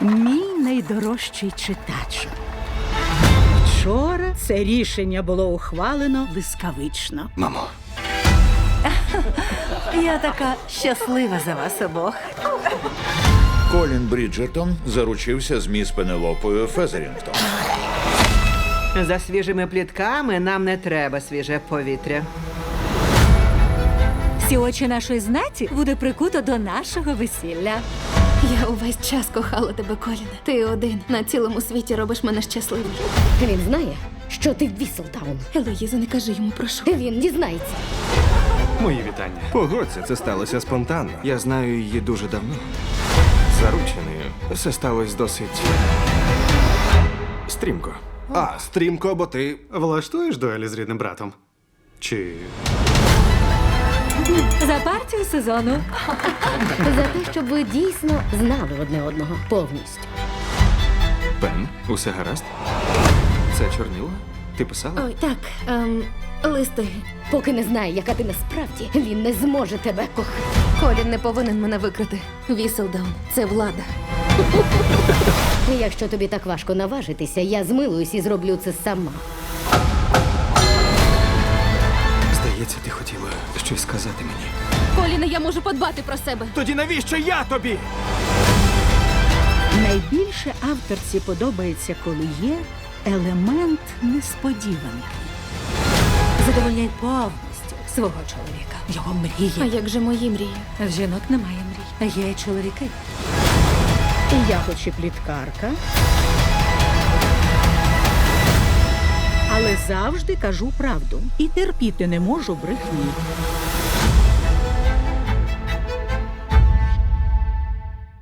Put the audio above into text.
Мій найдорожчий читач. Вчора це рішення було ухвалено блискавично. Мамо, Я така щаслива за вас обох. Колін Бріджертон заручився з міс Пенелопою Фезерінгтон. За свіжими плітками нам не треба свіже повітря. Всі очі нашої знаті буде прикуто до нашого весілля. Я увесь час кохала тебе, Коліне. Ти один на цілому світі робиш мене щасливою. Він знає, що ти Віселтаун. Елоїза, не кажи йому, прошу. Він дізнається. Мої вітання. Погодься, це сталося спонтанно. я знаю її дуже давно. Заручений. Все сталося досить. стрімко. А, стрімко, бо ти. Влаштуєш дуелі з рідним братом? Чи За партію сезону. За те, щоб ви дійсно знали одне одного повністю. Пен, усе гаразд? Це чорнило? Ти писала? Ой, так, ем, листи. Поки не знає, яка ти насправді, він не зможе тебе кохати. Колін не повинен мене викрити. Віселдаун це влада. Якщо тобі так важко наважитися, я змилуюсь і зроблю це сама. Коліне, я можу подбати про себе. Тоді навіщо я тобі? Найбільше авторці подобається, коли є елемент несподіванки. Задовольняй повністю свого чоловіка. Його А як же мої мрії? В жінок немає мрій. А є чоловіки. І я хоч і пліткарка. Але завжди кажу правду і терпіти не можу брехні.